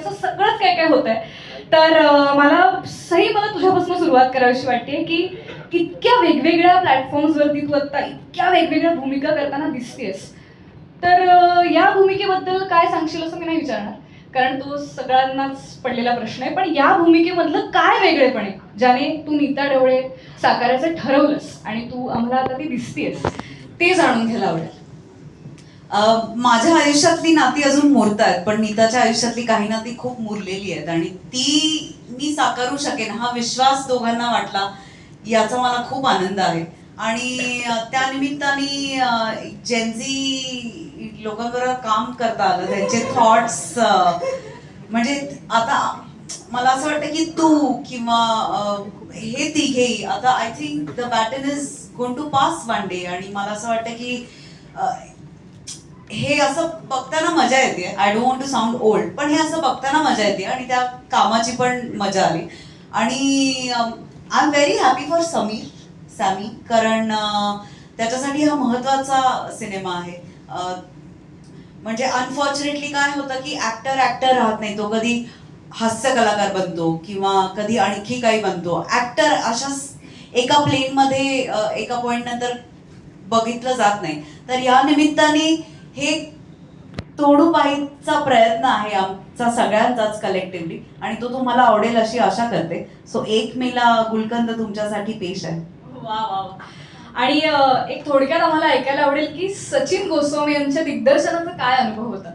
असं सगळंच काय काय होत आहे तर मला सही मला तुझ्यापासून सुरुवात करावीशी वाटते की इतक्या वेगवेगळ्या प्लॅटफॉर्म्सवरती तू आता इतक्या वेगवेगळ्या भूमिका करताना दिसतेस. तर या भूमिकेबद्दल काय सांगशील असं मी नाही विचारणार. कारण तो सगळ्यांनाच पडलेला प्रश्न आहे. पण या भूमिकेमधलं काय वेगळेपणे? ज्याने तू नीता ढवळे साकारायचं ठरवलंस आणि तू आम्हाला आता ती दिसतेस ते जाणून घ्यायला आवडेल. माझ्या आयुष्यातली नाती अजून मुरत आहेत पण नीताच्या आयुष्यातली काही नाती खूप मुरलेली आहेत आणि ती मी साकारू शकेन हा विश्वास दोघांना वाटला याचा मला खूप आनंद आहे. आणि त्या निमित्ताने जेन्झी लोकांबरोबर काम करता आलं त्यांचे थॉट्स म्हणजे आता मला असं वाटतं की तू किंवा हे तिघेही आता I think the baton is gone to pass one day आणि मला असं वाटतं की हे असं बघताना मजा येते. I don't want to sound old पण हे असं बघताना मजा येते आणि त्या कामाची पण मजा आली. आणि I am very happy for Sameer Sammy कारण त्याच्यासाठी हा महत्त्वाचा सिनेमा आहे. म्हणजे अनफॉर्च्युनेटली काय होतं की ऍक्टर ऍक्टर राहत नाही. तो कधी हास्य कलाकार बनतो किंवा कधी आणखी काही बनतो. ऍक्टर अशा एका प्लेनमध्ये एका पॉईंट नंतर बघितलं जात नाही. तर या निमित्ताने हे तोडू पाहिचा प्रयत्न आहे आमचा सगळ्यांचाच कलेक्टिव्हली आणि तो तुम्हाला आवडेल अशी आशा करते. सो एक मेला गुलकंद तुमच्यासाठी पेश आहे. वा वा. आणि एक थोडक्यात आम्हाला ऐकायला आवडेल की सचिन गोस्वामी यांच्या दिग्दर्शनाचा काय अनुभव होता?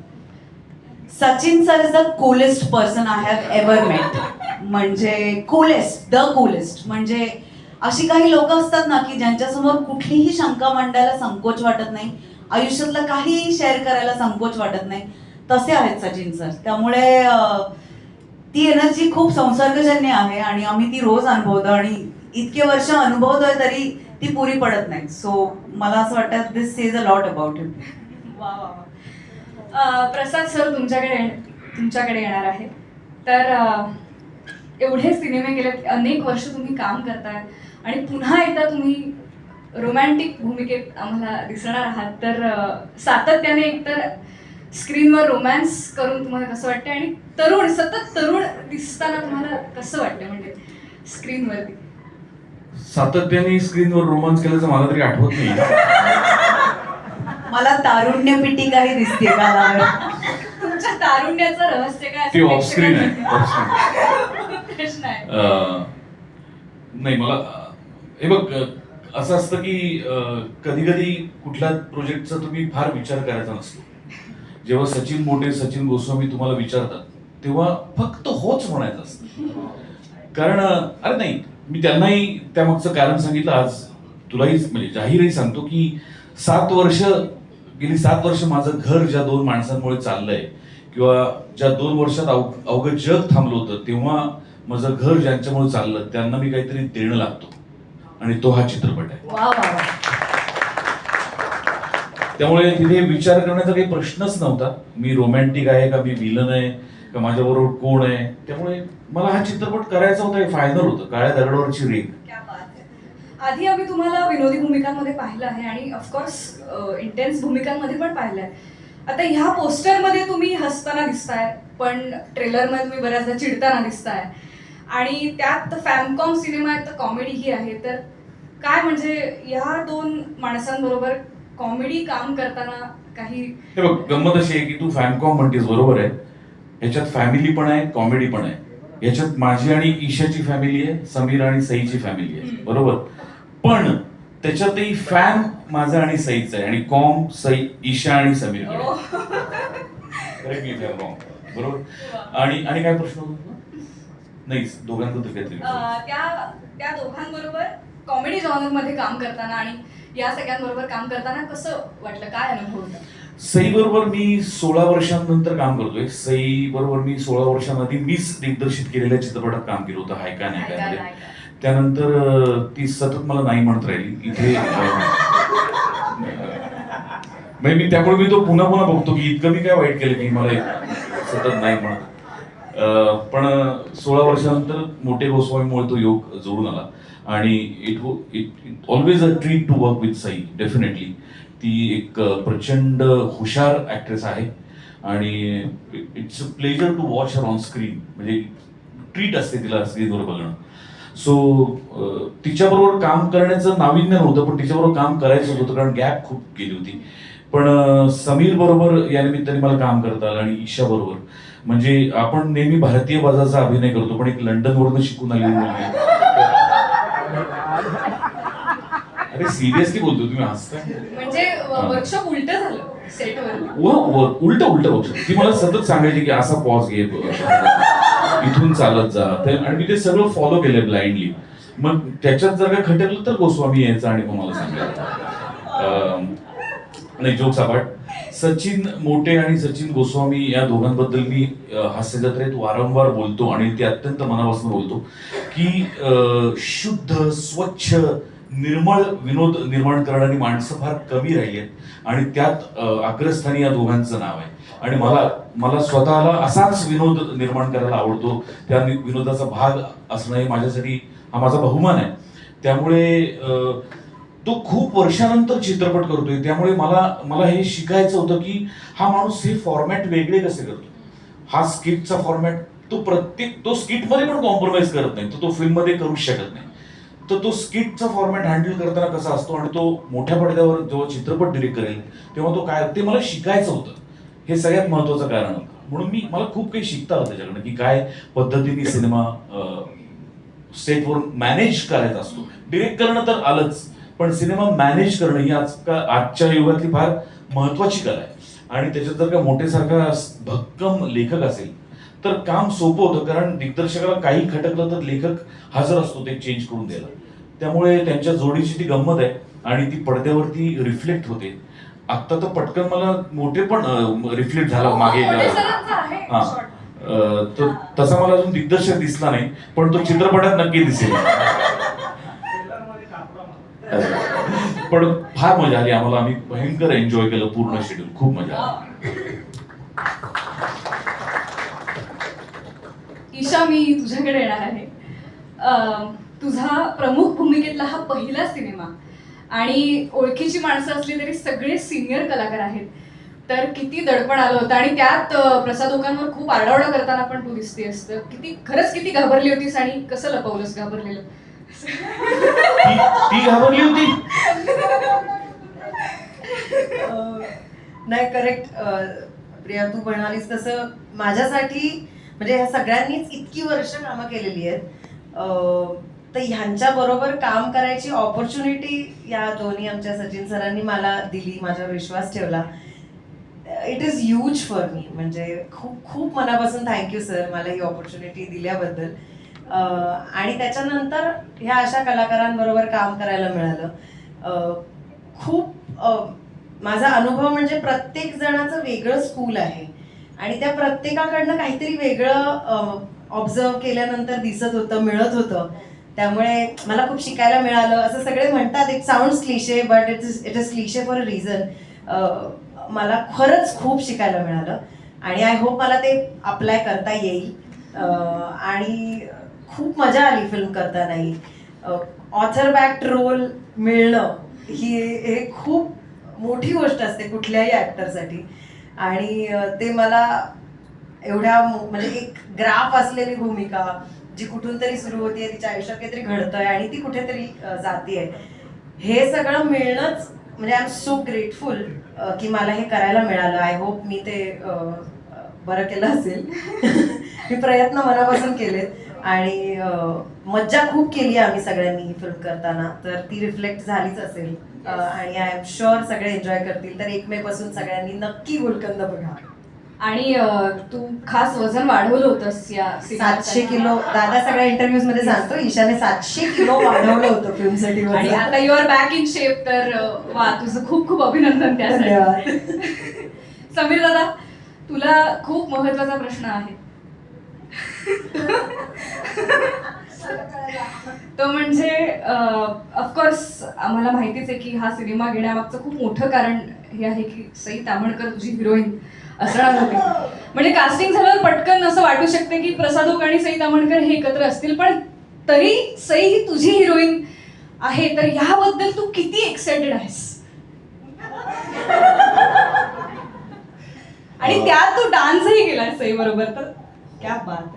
Sachin sir is the coolest person I have ever met म्हणजे कूलेस्ट द कूलेस्ट म्हणजे अशी काही लोक असतात ना की ज्यांच्यासमोर कुठलीही शंका मांडायला संकोच वाटत नाही. आयुष्यातलं काहीही शेअर करायला संकोच वाटत नाही. तसे आहेत सचिन सर त्यामुळे ती एनर्जी खूप संसर्गजन्य आहे आणि आम्ही ती रोज अनुभवतो आणि इतके वर्ष अनुभवतोय तरी ती पुरी पडत नाही. सो मला असं वाटतं this is a lot about it वा प्रसाद सर तुमच्याकडे तुमच्याकडे येणार आहे. तर एवढे सिनेमे गेलेत अनेक वर्ष तुम्ही काम करताय आणि पुन्हा एकदा तुम्ही रोमॅन्टिक भूमिकेत आम्हाला दिसणार आहात. तर सातत्याने एकतर स्क्रीनवर रोमॅन्स करून तुम्हाला कसं वाटतं आणि तरुण सतत तरुण दिसताना तुम्हाला कसं वाटतं म्हणजे स्क्रीनवरती. सातत्याने स्क्रीनवर रोमांस केल्याचं मला तरी आठवत नाही. मला तारुण्य पिटिकाही दिसते कालावर तुमच्या तारुण्याचं रहस्य काय ते असं ऑफ स्क्रीन आहे प्रश्न आहे. नाही मला हे बघ असं असतं की कधी कधी कुठल्या प्रोजेक्टचा तुम्ही फार विचार करायचा नसतो. जेव्हा सचिन मोठे सचिन गोस्वामी तुम्हाला विचारतात तेव्हा फक्त होच म्हणायचं असतं. कारण अरे नाही मी त्यांनाही त्यामागचं कारण सांगितलं. आज तुलाही म्हणजे जाहीरही सांगतो की सात वर्ष गेली सात वर्ष माझं घर ज्या दोन माणसांमुळे चाललंय किंवा ज्या दोन वर्षात अव अवघं जग थांबलं होतं तेव्हा माझं घर ज्यांच्यामुळे चाललं त्यांना मी काहीतरी देणं लागतो. आणि तो हा चित्रपट आहे. त्यामुळे तिथे विचार करण्याचा काही प्रश्नच नव्हता. मी रोमॅन्टिक आहे का? मी विलन आहे? का माझ्याबरोबर कोण आहे? त्यामुळे मला हा चित्रपट करायचा होता हे फायनल होतं. काळ्या दगडावरची रेग क्या बात आहे. आधी आम्ही तुम्हाला विनोदी भूमिकांमध्ये पाहिलं आहे आणि ऑफकोर्स इंटेन्स भूमिकांमध्ये पण पाहिलं आहे. आता ह्या पोस्टरमध्ये तुम्ही हसताना दिसताय पण ट्रेलरमध्ये तुम्ही बऱ्याचदा चिडताना दिसताय. आणि त्यात फॅमकॉम सिनेमा आहे तर कॉमेडीही आहे. तर काय म्हणजे ह्या दोन माणसांबरोबर कॉमेडी काम करताना काही हे बघ गंमत अशी आहे की तू फॅमकॉम म्हणतेस बरोबर आहे. ह्याच्यात फॅमिली पण आहे कॉमेडी पण आहे. याच्यात माझी आणि ईशाची फॅमिली आहे समीर आणि सईची फॅमिली आहे. बरोबर? पण त्याच्यातही फॅम माझा आणि सईचा आहे. आणि कॉम सई ईशा आणि समीर बरोबर? आणि आणि काय प्रश्न होता? नाही दोघांबद्दल काहीतरी अं, त्या त्या दोघांबरोबर कॉमेडी मध्ये काम करताना आणि या सगळ्यांबरोबर काम करताना कसं वाटलं काय अनुभव होता? सई बरोबर मी सोळा वर्षांनंतर काम करतोय. सई बरोबर मी सोळा वर्षांआधी मीच दिग्दर्शित केलेल्या चित्रपटात काम केलं होतं हाय का नाही. त्यानंतर ती सतत मला नाही म्हणत राहिली. इथे मी त्यामुळे मी तो पुन्हा पुन्हा बघतो की इतकं मी काय वाईट केलं की मला सतत नाही म्हणत. पण सोळा वर्षानंतर मोठे गोस्वामीमुळे तो योग जोडून आला. आणि it it always a treat to work with Sai definitely ती एक प्रचंड हुशार ऍक्ट्रेस आहे. आणि it's a pleasure to watch her on screen म्हणजे ट्रीट असते तिला स्क्रीनवर बघणं. सो तिच्याबरोबर काम करण्याचं नाविन्य नव्हतं पण तिच्याबरोबर काम करायचं होतं कारण गॅप खूप गेली होती. पण समीर बरोबर या निमित्ताने मला काम करता आलं आणि ईशा बरोबर. म्हणजे आपण नेहमी भारतीय बाजाचा अभिनय करतो पण एक लंडनवरनं शिकून आलेली मुलगी अरे सिरियसली बोलतो तुम्ही हसताय. म्हणजे वर्कशॉप उलट झालं उलट उलट बघ ती मला सतत सांगायची की असा पॉज घे इथून चालत जा. आणि मी ते सगळं फॉलो केलंय ब्लाइंडली मग त्याच्यात जर का खटकलं तर गोस्वामी यायचा आणि मग मला सांगायचं नाही जोक सापाट सचिन मोटे आणि सचिन गोस्वामी या दोघांबद्दल मी हास्य जत्रेत वारंवार बोलतो आणि ते अत्यंत मनापासून बोलतो की शुद्ध स्वच्छ निर्मळ विनोद निर्माण करणारी माणसं फार कमी राहिली आहेत आणि त्यात अग्रस्थानी या दोघांचं नाव आहे. आणि मला मला स्वतःला असाच विनोद निर्माण करायला आवडतो. त्या नि- विनोदाचा भाग असणं हे माझ्यासाठी हा माझा बहुमान आहे. त्यामुळे तो खूप वर्षानंतर चित्रपट करतोय. त्यामुळे मला मला हे शिकायचं होतं की हा माणूस हे फॉर्मॅट वेगळे कसे करतो? हा स्किटचा फॉर्मॅट तो प्रत्येक तो स्किटमध्ये पण कॉम्प्रोमाइज करत नाही. तो तो फिल्ममध्ये करू शकत नाही. तर तो स्किटचा फॉर्मॅट हँडल करताना कसा असतो आणि तो मोठ्या पडद्यावर जेव्हा चित्रपट डिरेक्ट करेल तेव्हा तो काय ते मला शिकायचं होतं. हे सगळ्यात महत्वाचं कारण होतं. म्हणून मी मला खूप काही शिकता आलं त्याच्याकडनं की काय पद्धतीने सिनेमा सेटवर मॅनेज करायचा असतो. डिरेक्ट करणं तर आलंच. पण सिनेमा मॅनेज करणं ही आज का आजच्या युगातली फार महत्वाची कला आहे. आणि त्याच्यात जर का मोठेसारखा भक्कम लेखक असेल तर काम सोपं होतं कारण दिग्दर्शकाला काही खटकलं तर लेखक हजर असतो ते चेंज करून द्यायला. त्यामुळे त्यांच्या जोडीची ती गंमत आहे आणि ती पडद्यावरती रिफ्लेक्ट होते. आत्ता तर पटकन मला मोठे पण रिफ्लेक्ट झाला मागे हा. shot. अं, तो तसा मला अजून दिग्दर्शक दिसला नाही पण तो चित्रपटात नक्की दिसेल. पण फार मजा आली. आम्हाला आम्ही भयंकर एन्जॉय केलं पूर्ण शेड्यूल खूप मजा आली. ईशा मी तुझ्याकडे येणार आहे. अं, तुझा प्रमुख भूमिकेतला हा पहिला सिनेमा. आणि ओळखीची माणसं असली तरी सगळे सिनियर कलाकार आहेत. तर किती दडपण आलं होतं. आणि त्यात प्रसाद ओकांवर खूप आरडाओरडा करताना पण तू दिसते असतं किती खरंच किती घाबरली होतीस आणि कसं लपवलंस घाबरलेलं? ती ती घाबरली होती. नाही करेक्ट प्रिया तू म्हणालीस तसं माझ्यासाठी म्हणजे ह्या सगळ्यांनीच इतकी वर्ष कामं केलेली आहेत. तर ह्यांच्या बरोबर काम करायची ऑपॉर्च्युनिटी या दोन्ही आमच्या सचिन सरांनी मला दिली माझ्यावर विश्वास ठेवला. It is huge for me म्हणजे खूप खूप मनापासून थँक्यू सर मला ही ऑपॉर्च्युनिटी दिल्याबद्दल. आणि त्याच्यानंतर ह्या अशा कलाकारांबरोबर काम करायला मिळालं. खूप माझा अनुभव म्हणजे प्रत्येक जणाचं वेगळं स्कूल आहे. आणि त्या प्रत्येकाकडनं काहीतरी वेगळं ऑब्झर्व केल्यानंतर दिसत होतं मिळत होतं. त्यामुळे मला खूप शिकायला मिळालं. असं सगळे म्हणतात एक sound cliche but it is it is cliche for a reason मला खरंच खूप शिकायला मिळालं. आणि आय होप मला ते अप्लाय करता येईल. आणि खूप मजा आली फिल्म करतानाही. ऑथर बॅक्ट रोल मिळणं ही हे खूप मोठी गोष्ट असते कुठल्याही ॲक्टरसाठी आणि ते मला एवढ्या म्हणजे एक ग्राफ असलेली भूमिका जी कुठून तरी सुरू होतीये तिच्या आयुष्यात काहीतरी घडतंय आणि ती कुठेतरी जातीये. हे सगळं मिळणंच म्हणजे आय एम सो ग्रेटफुल की मला हे करायला मिळालं. आय होप मी ते बरं केलं असेल. मी प्रयत्न मनापासून केलेत. आणि मज्जा खूप केली आम्ही सगळ्यांनी ही फिल्म करताना. तर ती रिफ्लेक्ट झालीच असेल. आणि आय एम शुअर सगळे एन्जॉय करतील. तर एक मे पासून सगळ्यांनी नक्की गुलकंद बघा. आणि तू खास वजन वाढवलं होतंस या. सातशे किलो. दादा सगळ्या इंटरव्ह्यूजमध्ये सांगतो ईशाने सातशे किलो वाढवलं होतं फिल्मसाठी आणि आता you are back in shape तर वा तुझं खूप खूप अभिनंदन त्यासाठी. समीर दादा तुला खूप महत्त्वाचा प्रश्न आहे. तो म्हणजे ऑफकोर्स आम्हाला माहितीच आहे की हा सिनेमा घेण्यामागचं खूप मोठं कारण हे आहे की सई तामणकर तुझी हिरोईन असणार होती म्हणजे कास्टिंग झाल्यावर पटकन असं वाटू शकते की प्रसाद ओक आणि सई तामणकर हे एकत्र असतील पण तरी सई ही तुझी हिरोईन आहे तर ह्याबद्दल तू किती एक्साइटेड आहेस? आणि अं, त्यात तू डान्सही केला सई बरोबर तर क्या बात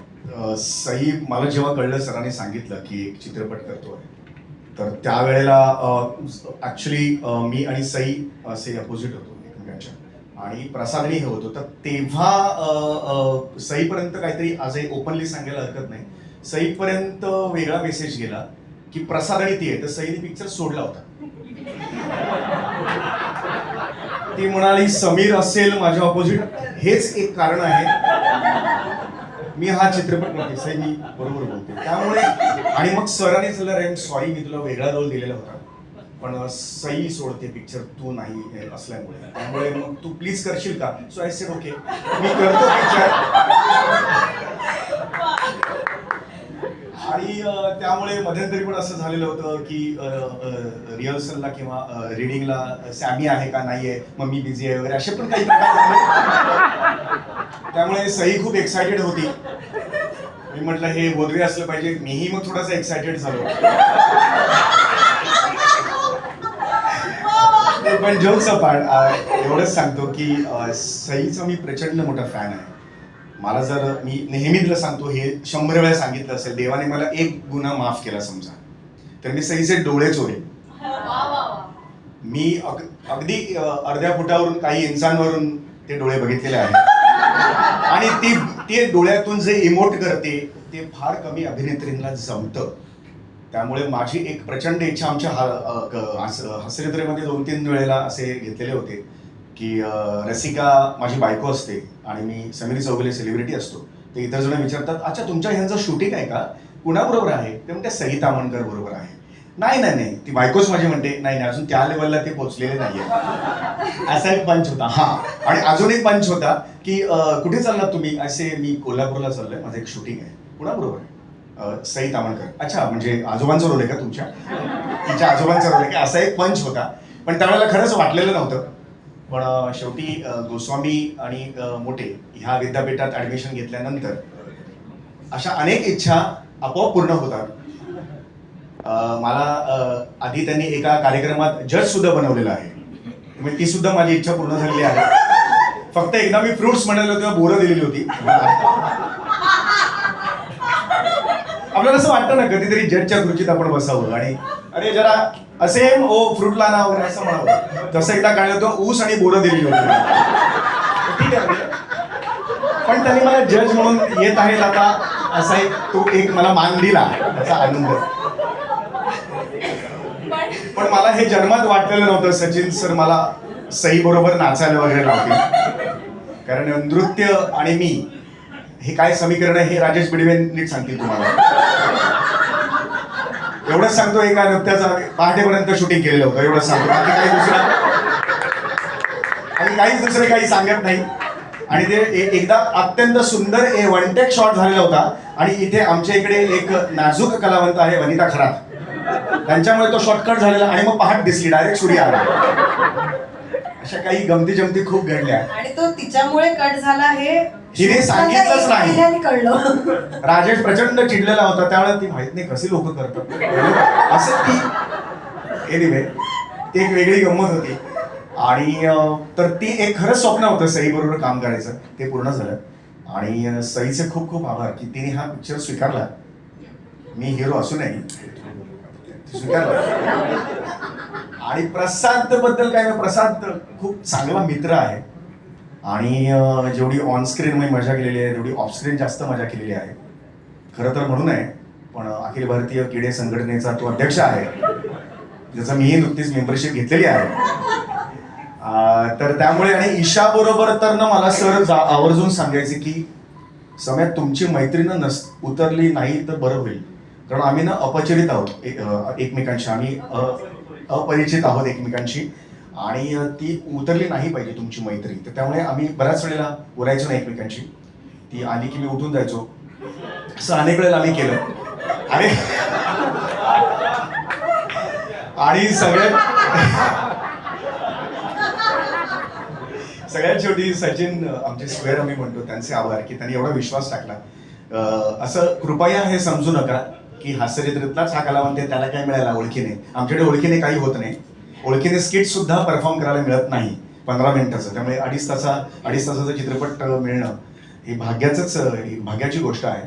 सई मला जेव्हा कळलं सरांनी सांगितलं की एक चित्रपट करतोय तर त्यावेळेला ॲक्च्युली मी आणि सई असे अपोजिट होतो एकमेकांच्या. आणि प्रसादनी हे होतो तर तेव्हा सईपर्यंत काहीतरी आजही ओपनली सांगायला हरकत नाही. सईपर्यंत वेगळा मेसेज गेला की प्रसाद आणि ती आहे. तर सईने पिक्चर सोडला होता. ती म्हणाली समीर असेल माझ्या ऑपोजिट हेच एक कारण आहे. मी हा चित्रपट सैनी मी बरोबर बोलते त्यामुळे आणि मग सरांनी चला रे सॉरी मी तुला वेगळा रोल दिलेला होता. पण सई सोडते पिक्चर तू नाही असल्यामुळे. त्यामुळे मग तू प्लीज करशील का? सो आय सेड ओके मी करतो पिक्चर आणि त्यामुळे मध्यंतरी पण असं झालेलं होतं की रिहर्सलला किंवा रिडिंगला सॅमी आहे का? नाही आहे. मग मी बिझी आहे वगैरे. असे पण काही प्रकार झाले. त्यामुळे सई खूप एक्सायटेड होती. मी म्हटलं हे वगैरे असलं पाहिजे मीही मग थोडासा एक्सायटेड झालो. नाही, पण जोक्स अपार्ट एवढंच सांगतो की सईचा मी प्रचंड मोठा फॅन आहे. मला जर मी नेहमी तुला सांगतो हे शंभर वेळा सांगितलं असेल देवाने मला एक गुन्हा माफ केला समजा. तर मी सईचे डोळे चोरे मी अग- अगदी अर्ध्या फुटावरून काही इंचांवरून ते डोळे बघितलेले आहेत. आणि ती ते डोळ्यातून जे इमोट करते ते फार कमी अभिनेत्रींना जमतं. त्यामुळे माझी एक प्रचंड इच्छा आमच्या हा हसरेत्रेमध्ये दोन तीन वेळेला असे घेतलेले होते की रसिका माझी बायको असते आणि मी समीर चौगले सेलिब्रिटी असतो. ते इतर जण विचारतात अच्छा तुमच्या ह्यांचं शूटिंग आहे का? कुणाबरोबर आहे? ते म्हणते सई तामणकर बरोबर आहे. नाही नाही नाही. ती बायकोच माझी म्हणते नाही नाही अजून त्या लेवलला ते पोहोचलेले नाहीये. असा एक पंच होता हा. आणि अजून एक पंच होता की अं, कुठे चाललात तुम्ही? असे मी कोल्हापूरला चाललोय. माझं एक शूटिंग आहे. कुणाबरोबर आहे अं, सई तामणकर. अच्छा म्हणजे आजोबांचा रोल आहे का तुमच्या? तिच्या आजोबांचा रोल आहे का? असा एक पंच होता. पण त्यावेळेला खरंच वाटलेलं नव्हतं. पण अं, शेवटी अं, गोस्वामी आणि अं, मोठे ह्या विद्यापीठात ऍडमिशन घेतल्यानंतर अशा अनेक इच्छा आपोआप पूर्ण होतात. मला आधी त्यांनी एका कार्यक्रमात जज सुद्धा बनवलेला आहे. म्हणजे ती सुद्धा माझी इच्छा पूर्ण झालेली आहे. फक्त एकदा मी फ्रुट्स म्हणालो तेव्हा बोरं दिलेली होती. आपल्याला असं वाटतं ना कधीतरी जजच्या खुर्चीत आपण बसावं आणि अरे जरा असेम ओ फ्रूटला ना वगैरे असं म्हणावं. तसं एकदा काढलं होतं ऊस आणि बोरं दिलेली होती. ठीक आहे. पण त्यांनी मला जज म्हणून येत आहेत आता असा एक तो एक मला मान दिला त्याचा आनंद. पण मला हे जन्मात वाटलेलं नव्हतं. सचिन सर मला सई बरोबर नाचायला वगैरे लावतील. कारण नृत्य आणि मी हे काय समीकरण आहे हे राजेश बिडवे नीट सांगतील तुम्हाला. एवढंच सांगतो एका नृत्याचं पहाटेपर्यंत शूटिंग केलेलं होतं. एवढंच सांगतो. बाकी काही दुसरं आणि काहीच दुसरे काही सांगत नाही. आणि ते एकदा अत्यंत सुंदर ए वन टेक शॉट झालेला होता. आणि इथे आमच्या इकडे एक नाजूक कलावंत आहे वनिता खरात. त्यांच्यामुळे तो शॉर्टकट झालेला आणि मग पहाट दिसली डायरेक्ट सूर्य आला. अशा काही गमती जमती खूप घडल्या. आणि तो तिच्यामुळे कट झाला हे हिने सांगितलंच नाही. कळलं. राजेश प्रचंड चिडलेला होता त्यावेळेला ती माहीत नाही कशी लोक करतात. असं ती एनिवे ती एक वेगळी गंमत होती. आणि तर ती एक खरंच स्वप्न होतं सई बरोबर काम करायचं. ते पूर्ण झालं. आणि सईचे खूप खूप आभार की तिने हा पिक्चर स्वीकारला. मी हिरो असूनही स्वीकारला आणि प्रशांत बद्दल काय? प्रशांत प्रसाद खूप चांगला मित्र आहे. आणि जेवढी ऑन स्क्रीन मी मजा केलेली आहे तेवढी ऑफ स्क्रीन जास्त मजा केलेली आहे. खरं तर म्हणून आहे पण अखिल भारतीय किडे संघटनेचा तो अध्यक्ष आहे. ज्याचा मीही नुकतीच मेंबरशिप घेतलेली आहे. तर त्यामुळे आणि ईशा बरोबर तर ना मला सर जा- आवर्जून सांगायचे की समयात तुमची मैत्रीण नस उतरली नाही तर बरं होईल. कारण आम्ही ना अपचरित आहोत एक- एकमेकांशी. आम्ही अ- अपरिचित आहोत एकमेकांशी. आणि ती उतरली नाही पाहिजे तुमची मैत्री. तर त्यामुळे आम्ही बऱ्याच वेळेला उरायचो नाही एकमेकांशी. ती आली की मी उठून जायचो. असं अनेक वेळेला आम्ही केलं. आणि आणि सगळ्यात सगळ्यात शेवटी सचिन आमचे स्क्वेअर आम्ही म्हणतो त्यांचे आभार की त्यांनी एवढा विश्वास टाकला. असं कृपया हे समजू नका. की हास्यचित्रातलाच हा कलावंत त्याला काय मिळाला ओळखीने? आमच्याकडे ओळखीने काही होत नाही. ओळखीने स्किट सुद्धा परफॉर्म करायला मिळत नाही पंधरा मिनिटाचं. त्यामुळे अडीच तासा अडीच तासाचा चित्रपट मिळणं ही भाग्याचंच भाग्याची गोष्ट आहे.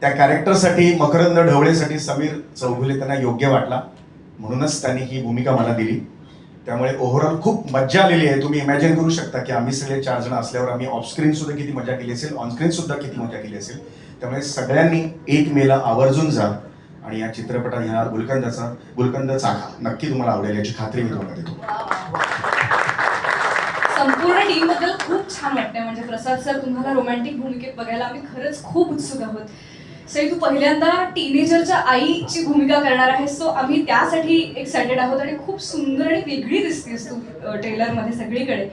त्या कॅरेक्टरसाठी मकरंद ढवळेसाठी समीर चौगुले त्यांना योग्य वाटला. म्हणूनच त्यांनी ही भूमिका मला दिली. त्यामुळे ओव्हरऑल खूप मज्जा आलेली आहे. तुम्ही इमॅजिन करू शकता की आम्ही सगळे चार जण असल्यावर आम्ही ऑफस्क्रीन सुद्धा किती मजा केली असेल ऑनस्क्रीन सुद्धा किती मजा केली असेल. त्यामुळे सगळ्यांनी एक मेला आवर्जून जा आणि या चित्रपटात ह्या गुलकंदाचा गुलकंद चाखा नक्की तुम्हाला आवडेल याची खात्री मी तुम्हाला देतो. संपूर्ण टीमबद्दल खूप छान वाटतंय. म्हणजे प्रसाद सर तुम्हाला रोमॅन्टिक भूमिकेत बघायला आम्ही खरंच खूप उत्सुक आहोत. सई तू पहिल्यांदा टीनेजरच्या आईची भूमिका करणार आहेस सो आम्ही त्यासाठी एक्सायटेड आहोत आणि खूप सुंदर आणि वेगळी दिसतेस तू ट्रेलरमध्ये सगळीकडे.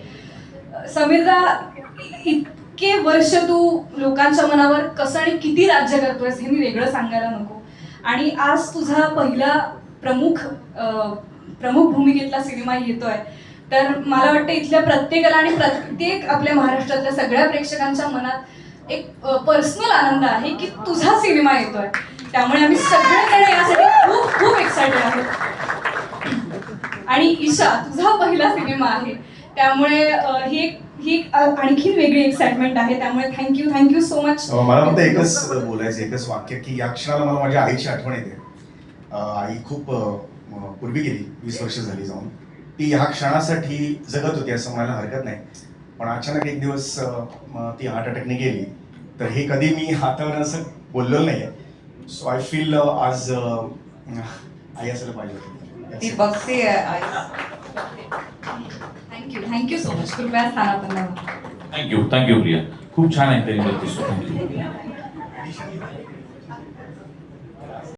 समीरदा इतके वर्ष तू लोकांच्या मनावर कसं आणि किती राज्य करतोयस हे मी वेगळं सांगायला नको. आणि आज तुझा पहिला प्रमुख प्रमुख भूमिकेतला सिनेमा येतोय. तर मला वाटतं इथल्या प्रत्येकाला आणि प्रत्येक आपल्या महाराष्ट्रातल्या सगळ्या प्रेक्षकांच्या मनात एक पर्सनल आनंद आहे की तुझा सिनेमा येतोय. त्यामुळे आम्ही सगळेजण यासाठी खूप खूप एक्सायटेड आहोत. आणि ईशा तुझा पहिला सिनेमा आहे. त्यामुळे ही एक ही आणखी आणखीन वेगळी एक्साइटमेंट आहे. त्यामुळे थँक्यू थँक्यू सो मच मला फक्त एकच बोलायचं एकच वाक्य की या क्षणाला मला माझ्या आईची आठवण येते. आई खूप पूर्वी गेली वीस वर्ष झाली जाऊन. ती ह्या क्षणासाठी जगत होती असं म्हणायला हरकत नाही. पण अचानक एक दिवस ती हार्ट अटॅकने गेली. तर हे कधी मी हातावर असं बोललेलं नाही सो आय फील आज अं, आई असायला पाहिजे होती. ती बघते आई. Thank you thank you so much कृपया स्थानापन्न. Thank you thank you Priya. खूप छान आहे तरी थँक्यू